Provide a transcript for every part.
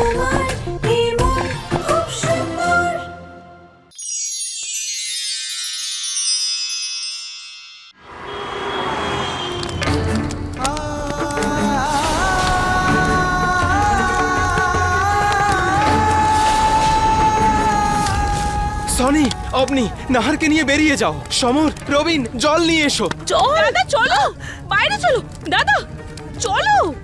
Sony আপনি নাহারকে নিয়ে বেরিয়ে যাও। সমর রবিন জল নিয়ে এসো। চল। দাদা চলো। বাইরে চলো। দাদা চলো।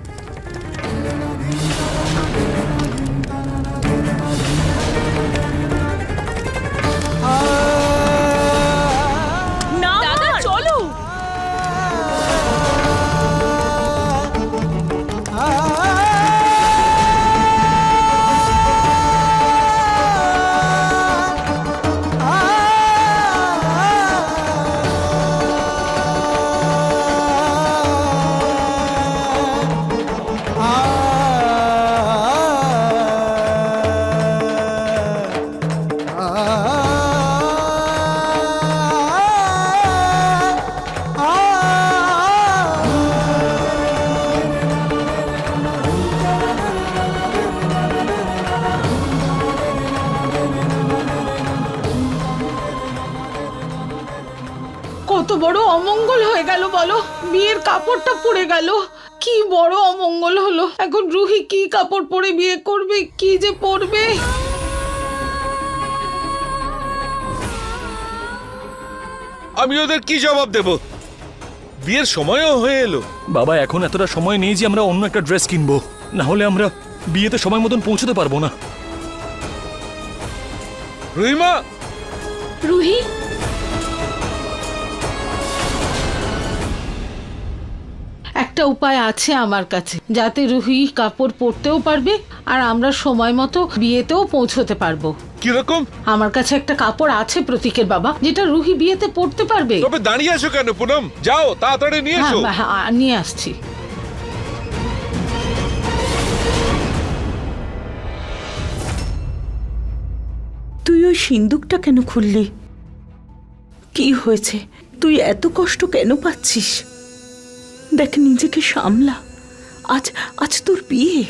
না কত বড় অমঙ্গল হয়ে গেল বলো? বিয়ের কাপড়টা পড়ে গেল। কি বড় অমঙ্গল হলো? এখন রুহি কি কাপড় পরে বিয়ে করবে? কি যে পরবে? আমি ওদের কি জবাব দেব? বিয়ের সময়ও হয়ে এলো। বাবা এখন এতটা সময় নেই যে আমরা অন্য একটা ড্রেস কিনবো। না হলে আমরা বিয়েতে সময় মতন পৌঁছতে পারব না। রুহিমা! রুহি? একটা উপায় আছে আমার কাছে যাতে রুহি কাপড় পরতেও পারবে আর আমরা সময় মতো বিয়েতেও পৌঁছতে পারব। কীরকম? আমার কাছে একটা কাপড় আছে প্রতীকের বাবা যেটা রুহি বিয়েতে পরতে পারবে। তবে দাঁড়িয়ে আছো কেন পুনম? যাও তাড়াতাড়ি নিয়ে হ্যাঁ এসো হ্যাঁ, নিয়ে আসছি। তুই ওই সিন্দুকটা কেন খুললি? কি হয়েছে? তুই এত কষ্ট কেন পাচ্ছিস? দেখ নিজেকে সামলা। আজ আজ তোর বিয়ে।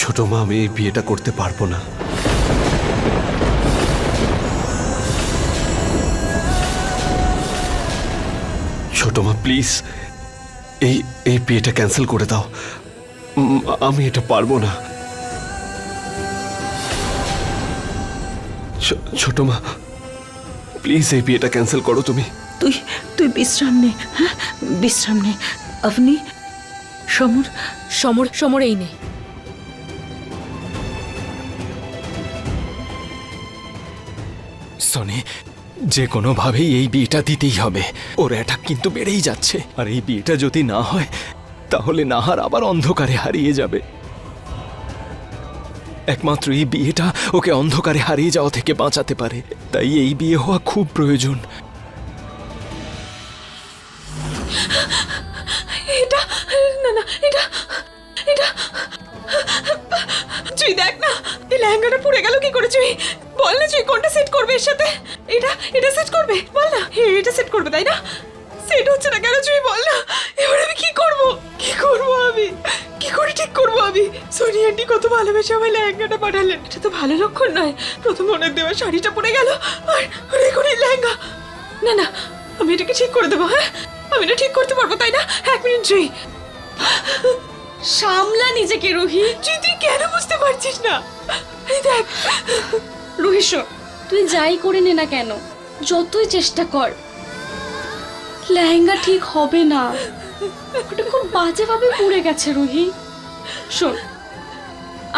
ছোট মা, আমি এই বিয়েটা করতে পারব না। ছোট মা, প্লিজ, এই এই বিয়েটা ক্যান্সেল করে দাও। আমি এটা পারব না। ছোট মা, প্লিজ এই বিয়েটা ক্যান্সেল করো তুমি। তুই তুই বিশ্রাম নে হ্যাঁ? বিশ্রাম নে। আপনি সমর সমর সমর এই নে। সনি, যে কোনোভাবেই এই বিয়েটা দিতেই হবে। ওর অ্যাটাক কিন্তু বেড়েই যাচ্ছে। আর এই বিয়েটা যদি না হয়, তাহলে নাহার আবার অন্ধকারে হারিয়ে যাবে। একমাত্র এই বিয়েটা ওকে অন্ধকারে হারিয়ে যাওয়া থেকে বাঁচাতে পারে। তাই এই বিয়ে হওয়া খুব প্রয়োজন। না না, এটা এটা। তুই দেখ না, এই লেহেঙ্গাটা পড়ে গেল, কি করে তুই বল না তুই কোনটা সেট করবে এর সাথে। এটা এটা সেট করবে? বল না এ- এটা সেট করবে, তাই না? সেট হচ্ছে না কেন তুই বল না। এবার আমি কি করব? কি করব আমি? কি করে ঠিক করব আমি? সোনি আন্টি কত ভালোবেসে আমায় লেহেঙ্গাটা পাঠালেন। এটা তো ভালো লক্ষণ নয়। প্রথম ওনার দেওয়া শাড়িটা পরে গেল। আর এখন এই লেহেঙ্গা। না না, আমি এটাকে ঠিক করে দেবো হ্যাঁ? আমি এটা ঠিক করতে পারব তাই না? এক মিনিট জুই সামলা নিজেকে রুহি। তুই তুই কেন বুঝতে পারছিস না? এই দেখ। রুহি শোন। তুই যাই করে নে না কেন যতই চেষ্টা কর লেহেঙ্গা ঠিক হবে না। ওটা খুব বাজেভাবে পুড়ে গেছে রুহি। শোন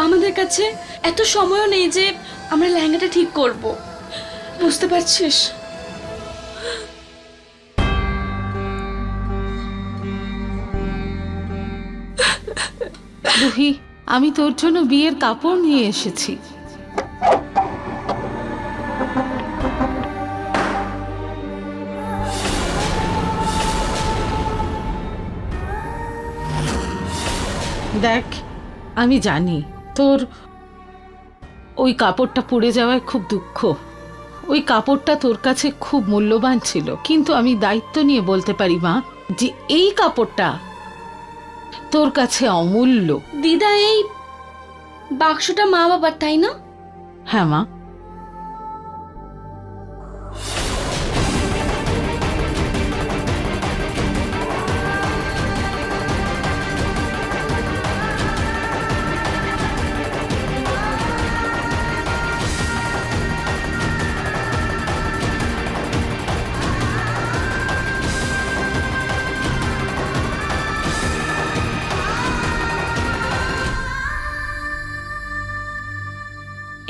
আমাদের কাছে এত সময়ও নেই যে আমরা লেহেঙ্গাটা ঠিক করব। বুঝতে পারছিস? রুহি আমি তোর জন্য বিয়ের কাপড় নিয়ে এসেছি। দেখ, আমি জানি তোর ওই কাপড়টা পড়ে যাওয়ায় খুব দুঃখ। ওই কাপড়টা তোর কাছে খুব মূল্যবান ছিল, কিন্তু আমি দায়িত্ব নিয়ে বলতে পারি মা যে এই কাপড়টা তোর কাছে অমূল্য। দিদা এই বাক্সটা মা বাবার তাই না? হ্যাঁ মা।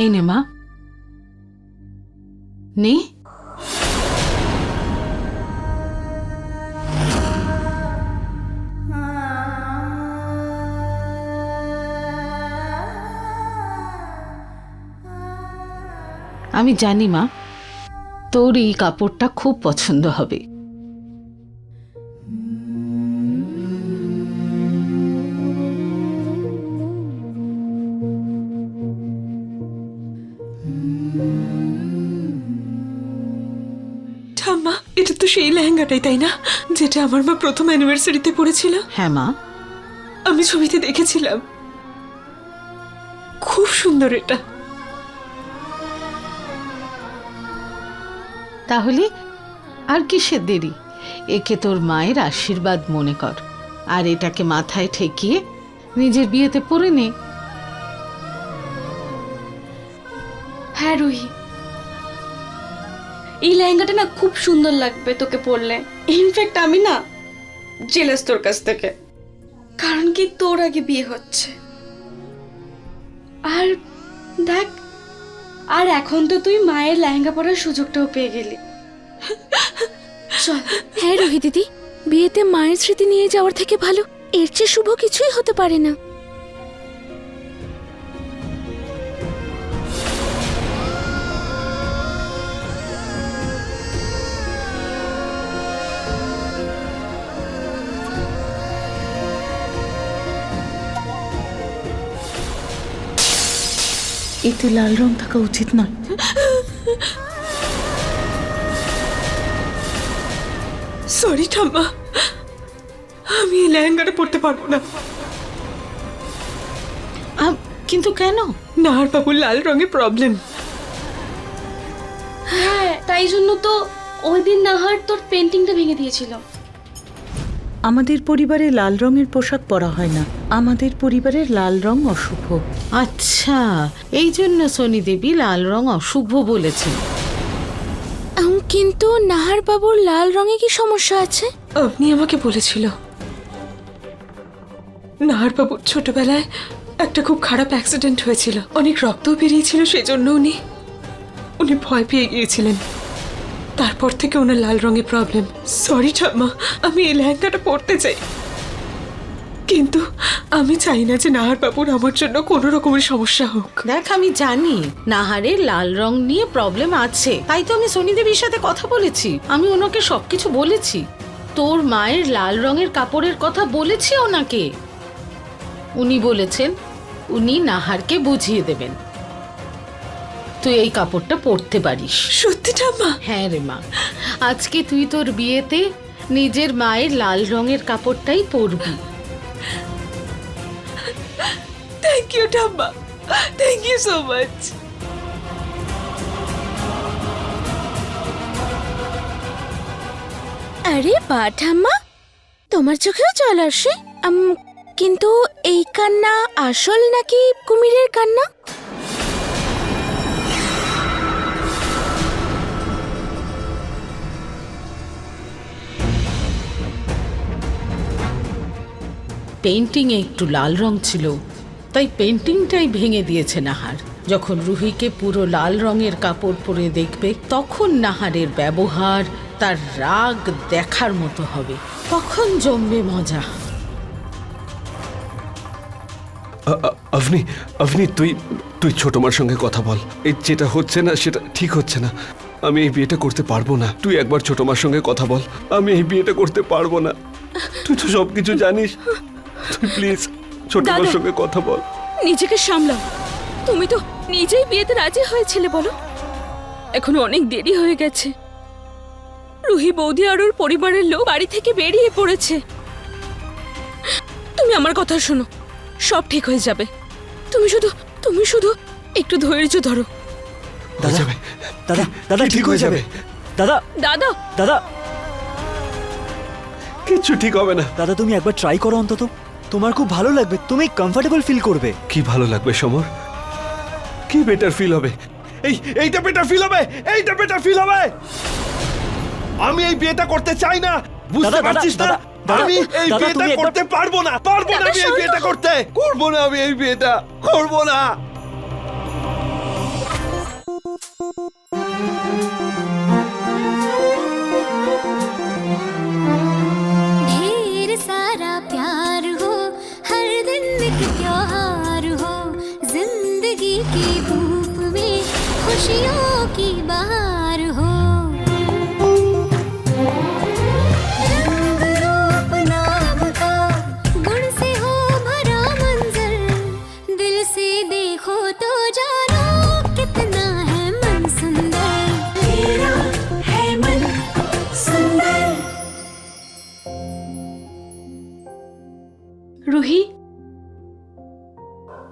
এই নে মা নে আমি জানি মা। তোর এই কাপড়টা খুব পছন্দ হবে। সেই লেহেঙ্গাটাই তাই না? যেটা আমার মা প্রথম অ্যানিভার্সারিতে পরেছিল। হ্যাঁ মা। আমি ছবিতে দেখেছিলাম। খুব সুন্দর এটা। তাহলে আর কিসের দেরি? একে তোর মায়ের আশীর্বাদ মনে কর। আর এটাকে মাথায় ঠেকিয়ে নিজের বিয়েতে পরে নে। হ্যাঁ রুহি। এই লেহেঙ্গাটা না খুব সুন্দর লাগবে তোকে পরলে। ইনফ্যাক্ট আমি না জেলাস তোর কাছ থেকে। কারণ কি তোর আগে বিয়ে হচ্ছে। আর দেখ, আর এখন তো তুই মায়ের লেহেঙ্গা পরার সুযোগটাও পেয়ে গেলি। চল। হ্যাঁ রোহি দিদি, বিয়েতে মায়ের স্মৃতি নিয়ে যাওয়ার থেকে ভালো, এর চেয়ে শুভ কিছুই হতে পারে না। এতে লাল রং থাকা উচিত নয়। সরি ঠাম্মা। আমি এই লেহেঙ্গাটা পরতে পারব না। আম, কিন্তু কেন? নাহার বাবুর লাল রঙের প্রবলেম হ্যাঁ তাই জন্য তো ওই দিন নাহার তোর পেন্টিংটা ভেঙে দিয়েছিল। আমাদের পরিবারে লাল রঙের পোশাক পরা হয় না। আমাদের পরিবারের লাল রং অশুভ। আচ্ছা এই জন্য সোনি দেবী লাল রং অশুভ বলেছেন। কিন্তু নাহার বাবুর লাল রঙে কি সমস্যা আছে? আপনি আমাকে বলেছিল। নাহার বাবুর ছোটবেলায় একটা খুব খারাপ অ্যাক্সিডেন্ট হয়েছিল। অনেক রক্তও বেরিয়েছিল সেজন্য উনি উনি ভয় পেয়ে গিয়েছিলেন। তারপর থেকে ওনার লাল রঙের প্রবলেম সরি ঠাম্মা, আমি এই লেহেঙ্গাটা পরতে চাই। কিন্তু আমি চাই না যে নাহার বাবুর আমার জন্য কোনো রকমের সমস্যা হোক। দেখ, আমি জানি নাহারের লাল রং নিয়ে প্রবলেম আছে। তাই তো আমি সোনি দেবীর সাথে কথা বলেছি। আমি ওনাকে সবকিছু বলেছি। তোর মায়ের লাল রঙের কাপড়ের কথা বলেছি ওনাকে। উনি বলেছেন, উনি নাহারকে বুঝিয়ে দেবেন। তুই এই কাপড়টা পরতে পারিস। সত্যি ঠাম্মা? হ্যাঁ রে মা। আজকে তুই তোর বিয়েতে নিজের মায়ের লাল রঙের কাপড়টাই পরবি। থ্যাংক ইউ ঠাম্মা। থ্যাংক ইউ সো মাচ আরে বা ঠাম্মা তোমার চোখেও জল আসে। কিন্তু এই কান্না আসল নাকি কুমিরের কান্না? পেন্টিংয়ে একটু লাল রং ছিল, তাই পেন্টিংটাই ভেঙে দিয়েছে নাহার। যখন রুহিকে পুরো লাল রঙের কাপড় পরে দেখবে, তখন নাহারের ব্যবহার তার রাগ দেখার মতো হবে। তখন জমবে মজা। আ- আ- আফনি আফনি তুই তুই ছোট মার সঙ্গে কথা বল। এই যেটা হচ্ছে না, সেটা ঠিক হচ্ছে না। আমি এই বিয়েটা করতে পারব না। তুই একবার ছোট মার সঙ্গে কথা বল। আমি এই বিয়েটা করতে পারব না। তুই তো সব কিছু জানিস। তুই প্লিজ ছোট দাদা। সঙ্গে কথা বল। নিজেকে সামলাও। তুমি তো নিজেই বিয়েতে রাজি হয়েছিলে বলো। এখন অনেক দেরি হয়ে গেছে। রুহি বৌদি আর ওর পরিবারের লোক বাড়ি থেকে বেরিয়ে পড়েছে। তুমি তুমি আমার কথা শোনো সব ঠিক হয়ে যাবে। তুমি শুধু তুমি শুধু একটু ধৈর্য ধরো। যাবে। দাদা দাদা ঠিক হয়ে যাবে। দাদা দাদা! দাদা। কিচ্ছু ঠিক হবে না। দাদা তুমি একবার ট্রাই করো অন্তত। তোমার খুব ভালো লাগবে তুমি কমফোর্টেবল ফিল করবে। কি ভালো লাগবে সমর? কি বেটার ফিল হবে? এই এইটা বেটার ফিল হবে এইটা বেটার ফিল হবে! আমি এই বিয়েটা করতে চাই না বুঝতে পারছিস না? আমি এই বিয়েটা করতে পারব না পারব না আমি এই বিয়েটা করতে। করব না আমি এই বিয়েটা করব না। खुशियों की बहार हो रंग रूप नाम का गुण से हो भरा मंजर दिल से देखो तो जानो कितना है मन सुंदर तेरा है मन सुंदर রুহি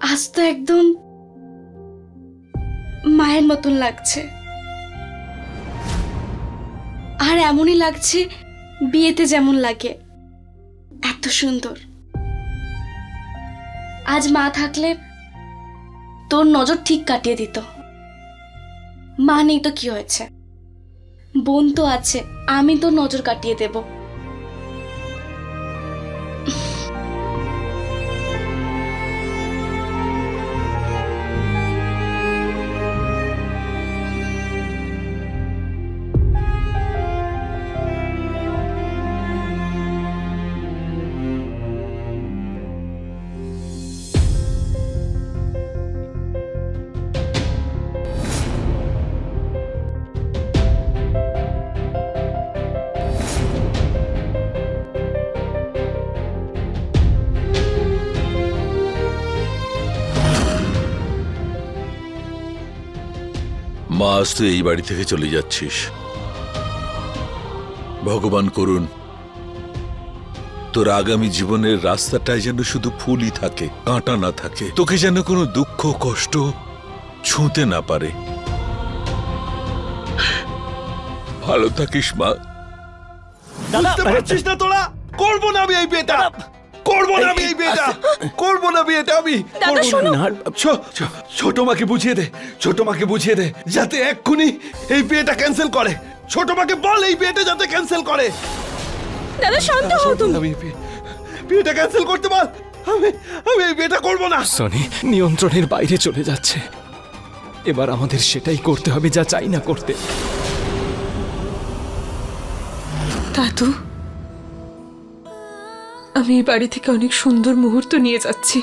আজ তো একদম মায়ের মতন লাগছে। আর এমনই লাগছে, বিয়েতে যেমন লাগে। এত সুন্দর। আজ মা থাকলে তোর নজর ঠিক কাটিয়ে দিত। মা নেই তো কি হয়েছে? বোন তো আছে, আমি তোর নজর কাটিয়ে দেবো। আজ তুই এই বাড়ি থেকে চলে যাচ্ছিস। ভগবান করুন তোর আগামী জীবনের রাস্তাটায় যেন শুধু ফুলই থাকে কাঁটা না থাকে তোকে যেন কোনো দুঃখ কষ্ট ছুঁতে না পারে। ভালো থাকিস মা। দাদা বুঝতে পারছিস না তোরা? করব না আমি এই বিয়েটা। করব না আমি এই বিয়েটা করব না বিয়েটা আমি দাদা, শোনো। ছোট মাকে বুঝিয়ে দে ছোট মাকে বুঝিয়ে দে যাতে এক্ষুনি এই বিয়েটা ক্যান্সেল করে। ছোট মাকে বল এই বিয়েটা যাতে ক্যান্সেল করে। দাদা শান্ত হও তুমি। আমি বিয়েটা ক্যান্সেল করতে বল। আমি আমি এই বিয়েটা করব না। সনি নিয়ন্ত্রণের বাইরে চলে যাচ্ছে। এবার আমাদের সেটাই করতে হবে যা চাই না করতে। দাদু আমি এই বাড়ি থেকে অনেক সুন্দর মুহূর্ত নিয়ে যাচ্ছি।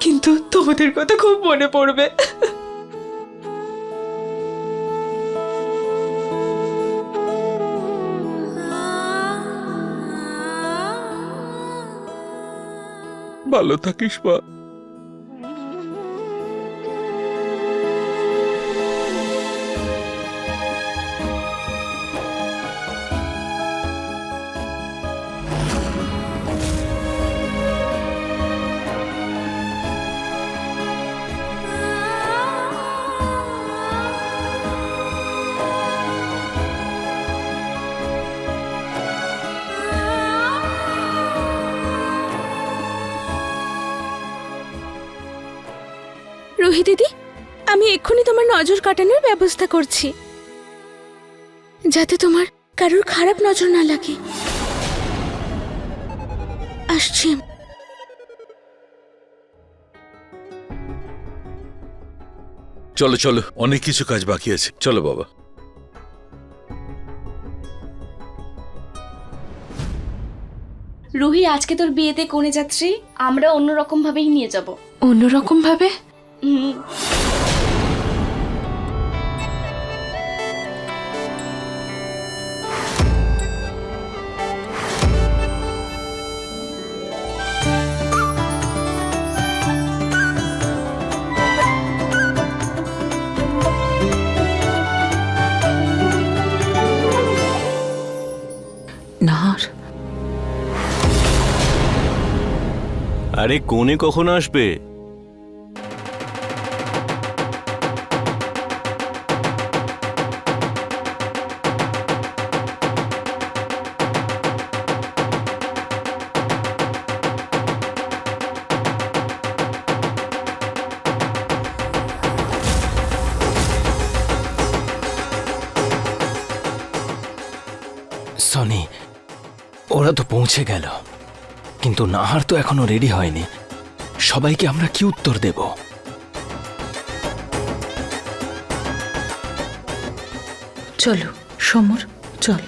কিন্তু তোমাদের কথা খুব মনে পড়বে। ভালো থাকিস মা। রুহি দিদি আমি এক্ষুনি তোমার নজর কাটানোর ব্যবস্থা করছি। যাতে তোমার কারোর খারাপ নজর না লাগে। আসছি চলো চলো অনেক কিছু কাজ বাকি আছে। চলো বাবা। রুহি আজকে তোর বিয়েতে কোণে যাত্রী? আমরা অন্যরকম ভাবেই নিয়ে যাব। অন্যরকম ভাবে আরে কোনে কখন আসবে? সনি ওরা তো পৌঁছে গেল। কিন্তু নাহার তো এখনও রেডি হয়নি। সবাইকে আমরা কি উত্তর দেব? চলো, সমর, চল।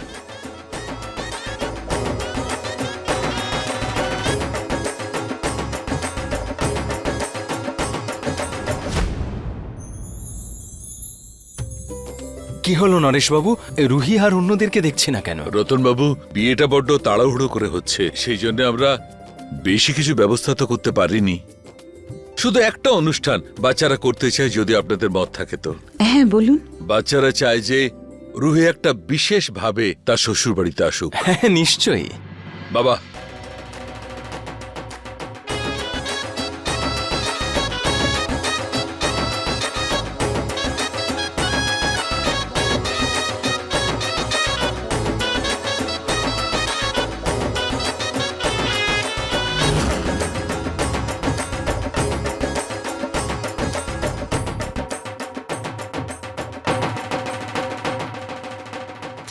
কি হলো নরেশবাবু? রুহি আর অন্যদেরকে দেখছি না কেন? রতনবাবু বিয়েটা বড্ড তাড়াহুড়ো করে হচ্ছে। সেই জন্য আমরা বেশি কিছু ব্যবস্থা তো করতে পারিনি। শুধু একটা অনুষ্ঠান বাচ্চারা করতে চায় যদি আপনাদের মত থাকে তো। হ্যাঁ বলুন। বাচ্চারা চায় যে রুহি একটা বিশেষ ভাবে তার শ্বশুর বাড়িতে আসুক। হ্যাঁ নিশ্চয়ই। বাবা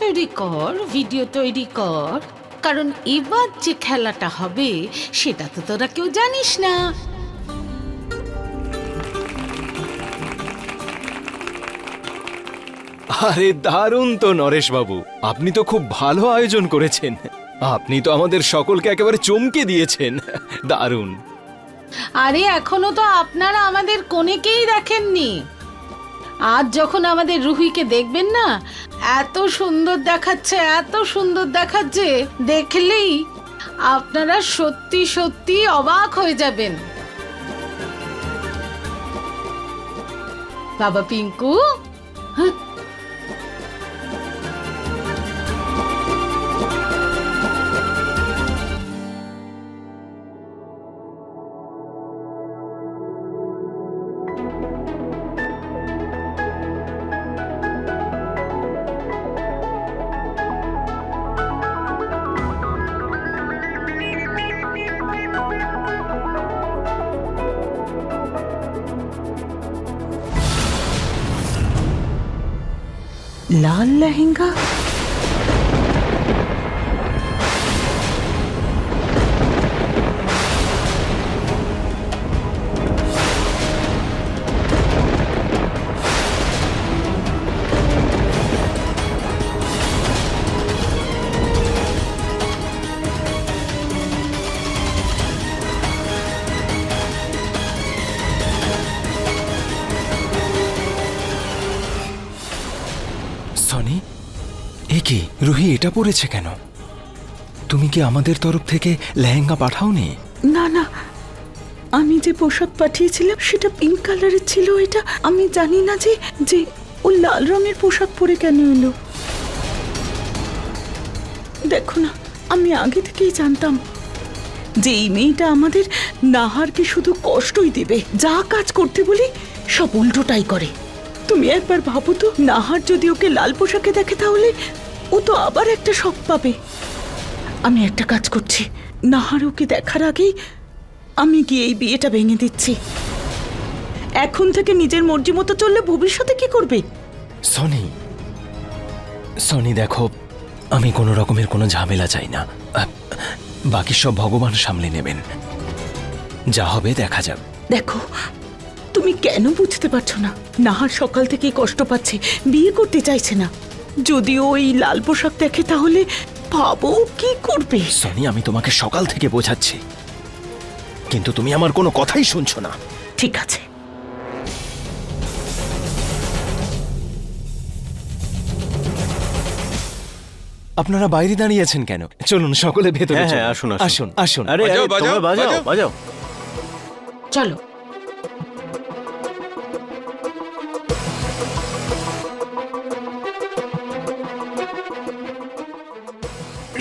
তৈরি কর ভিডিও তৈরি কর। কারণ এবার যে খেলাটা হবে সেটা তো তোরা কেউ জানিস না। আরে দারুণ তো নরেশবাবু আপনি তো খুব ভালো আয়োজন করেছেন। আপনি তো আমাদের সকলকে একেবারে চমকে দিয়েছেন। দারুণ। আরে এখনও তো আপনারা আমাদের কোনেকেই দেখেননি। আজ যখন আমাদের রুহিকে দেখবেন না এত সুন্দর দেখাচ্ছে এত সুন্দর দেখাচ্ছে দেখলেই আপনারা সত্যি সত্যি অবাক হয়ে যাবেন। বাবা পিঙ্কু? হ্যাঁ, লাল এটা পড়েছে কেন? তুমি কি আমাদের তরফ থেকে লেহেঙ্গা পাঠাওনি? না না। আমি যে পোশাক পাঠিয়েছিলাম সেটা পিঙ্ক কালারের ছিল, এটা আমি জানি না যে যে ও লাল রঙের পোশাক পরে কেন এলো। দেখো না, আমি আগে থেকেই জানতাম যে এই মেয়েটা আমাদের নাহারকে শুধু কষ্টই দেবে। যা কাজ করতে বলি, সব উল্টোটাই করে। তুমি একবার ভাবো তো, নাহার যদি ওকে লাল পোশাকে দেখে তাহলে ও তো আবার একটা শখ পাবে। আমি একটা কাজ করছি। নাহার ওকে দেখার আগেই আমি গিয়ে এই বিয়েটা ভেঙে দিচ্ছি। এখন থেকে নিজের মর্জি মতো চললে ভবিষ্যতে কি করবে? সনি সনি দেখো আমি কোনো রকমের কোনো ঝামেলা চাই না। বাকি সব ভগবান সামলে নেবেন। যা হবে দেখা যাবে দেখো তুমি কেন বুঝতে পারছ না? নাহার সকাল থেকে কষ্ট পাচ্ছে বিয়ে করতে চাইছে না। যদি ওই লাল পোশাক দেখে তাহলে ভাবো কি করবে? সনি আমি তোমাকে সকাল থেকে বোঝাচ্ছি। কিন্তু তুমি আমার কোনো কথাই শুনছো না। ঠিক আছে। আপনারা বাইরে দাঁড়িয়ে আছেন কেন? চলুন সকলে ভেতরে হ্যাঁ হ্যাঁ আসুন আসুন। আসুন আরে বাজাও বাজাও। বাজাও। চলো।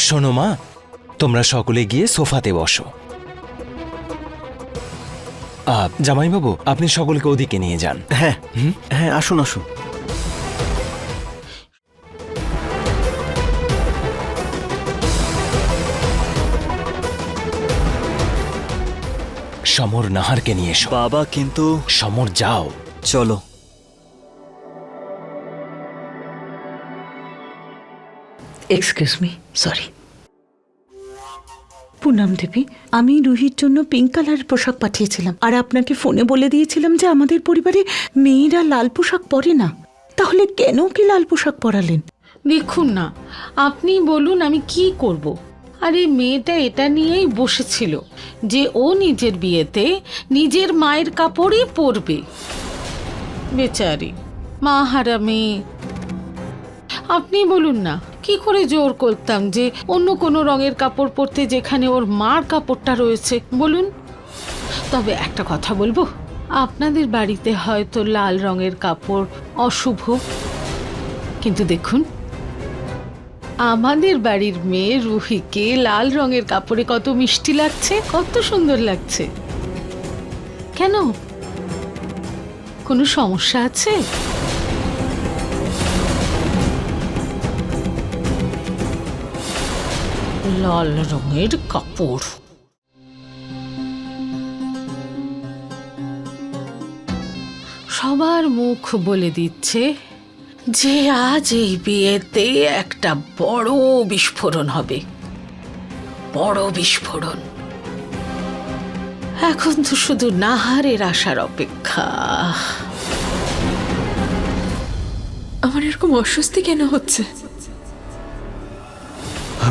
শোনো মা তোমরা সকলে গিয়ে সোফাতে বসো। জামাইবাবু আপনি সকলকে ওদিকে নিয়ে যান। হ্যাঁ হ্যাঁ আসুন আসুন। সমর নাহারকে নিয়ে এসো। বাবা কিন্তু সমর যাও। চলো। Excuse me sorry Poonam Devi, আমি রুহির জন্য পিঙ্ক কালার পোশাক পাঠিয়েছিলাম। আর আপনাকে ফোনে বলে দিয়েছিলাম যে আমাদের পরিবারে মেয়েরা লাল পোশাক পরে না। তাহলে কেন কি লাল পোশাক পরালেন? দেখুন না, আপনি বলুন আমি কি করব। আরে, মেয়েটা এটা নিয়েই বসেছিল যে ও নিজের বিয়েতে নিজের মায়ের কাপড়ই পরবে। বেচারি, মা হারা মেয়ে আপনি বলুন না কি করে জোর করতাম যে অন্য কোনো রঙের কাপড় পরতে যেখানে ওর মার কাপড়টা রয়েছে? বলুন। তবে একটা কথা বলব, আপনাদের বাড়িতে হয়তো লাল রঙের কাপড় অশুভ। কিন্তু দেখুন, আমাদের বাড়ির মেয়ে রুহিকে লাল রঙের কাপড়ে কত মিষ্টি লাগছে, কত সুন্দর লাগছে। কেন? কোনো সমস্যা আছে? লাল রঙের কাপড়। সবার মুখ বলে দিচ্ছে যে আজ এই বিয়েতে একটা বড় বিস্ফোরণ হবে। বড় বিস্ফোরণ। এখন তো শুধু নাহারের আসার অপেক্ষা। আমার এরকম অস্বস্তি কেন হচ্ছে?